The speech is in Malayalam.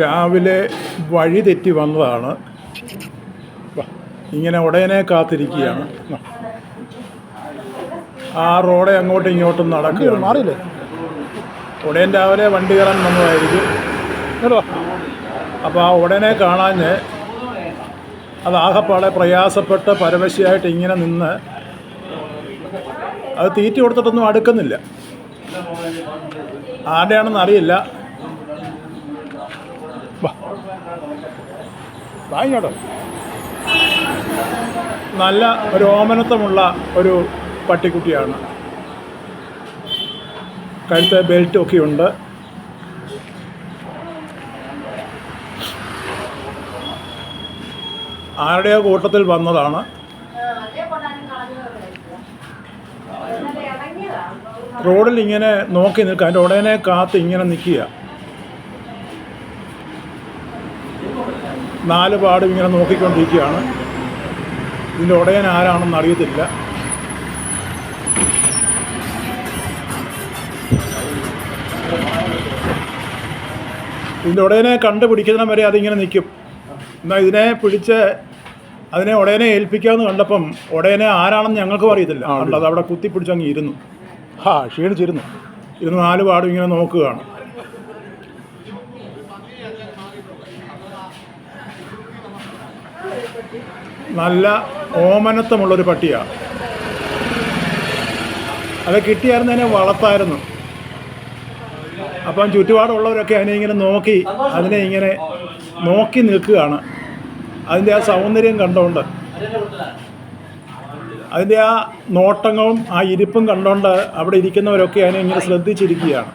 രാവിലെ വഴി തെറ്റി വന്നതാണ്. ഇങ്ങനെ ഉടനെ കാത്തിരിക്കുകയാണ്. ആ റോഡ് അങ്ങോട്ടും ഇങ്ങോട്ടും നടക്കുകയാണ്. മാറിയില്ലേ? ഉടൻ രാവിലെ വണ്ടി കയറാൻ വന്നതായിരിക്കും. കേട്ടോ അപ്പോൾ ആ ഉടനെ കാണാഞ്ഞ് അത് ആകപ്പാടെ പ്രയാസപ്പെട്ട് പരവശിയായിട്ട് ഇങ്ങനെ നിന്ന് അത് തീറ്റ കൊടുത്തിട്ടൊന്നും അടുക്കുന്നില്ല. ആരുടെയാണെന്ന് അറിയില്ല. വാ. വാ നല്ല ഒരു ഓമനത്വമുള്ള ഒരു പട്ടിക്കുട്ടിയാണ്. കഴുത്ത് ബെൽറ്റ് ഒക്കെ ഉണ്ട്. ആരുടെയോ കൂട്ടത്തിൽ വന്നതാണ്. റോഡിൽ ഇങ്ങനെ നോക്കി നിൽക്കുക. അതിന്റെ ഉടനെ കാത്ത് ഇങ്ങനെ നിൽക്കുക. നാല് പാടും ഇങ്ങനെ നോക്കിക്കൊണ്ടിരിക്കുകയാണ്. ഇതിന്റെ ഉടയൻ ആരാണെന്ന് അറിയത്തില്ല. ഇതിന്റെ ഉടയനെ കണ്ടുപിടിക്കുന്ന വരെ അതിങ്ങനെ നിൽക്കും. എന്നാൽ ഇതിനെ പിടിച്ച് അതിനെ ഉടയനെ ഏൽപ്പിക്കാമെന്ന് കണ്ടപ്പം ഉടയനെ ആരാണെന്ന് ഞങ്ങൾക്കും അറിയത്തില്ല. അത് അവിടെ കുത്തിപ്പിടിച്ചങ്ങ് ഇരുന്നു. ഹാ ക്ഷീണിച്ചിരുന്നു. ഇരുന്ന് നാല് പാടും ഇങ്ങനെ നോക്കുകയാണ്. നല്ല ഓമനത്വമുള്ളൊരു പട്ടിയാണ് അത് കിട്ടിയായിരുന്നു അതിനെ വളർത്തായിരുന്നു അപ്പം ചുറ്റുപാടുള്ളവരൊക്കെ അതിനെ ഇങ്ങനെ നോക്കി അതിനെ ഇങ്ങനെ നോക്കി നിൽക്കുകയാണ്. അതിന്റെ ആ സൗന്ദര്യം കണ്ടുകൊണ്ട് അതിന്റെ ആ നോട്ടങ്ങളും ആ ഇരിപ്പും കണ്ടുകൊണ്ട് അവിടെ ഇരിക്കുന്നവരൊക്കെ അതിനെ ഇങ്ങനെ ശ്രദ്ധിച്ചിരിക്കുകയാണ്.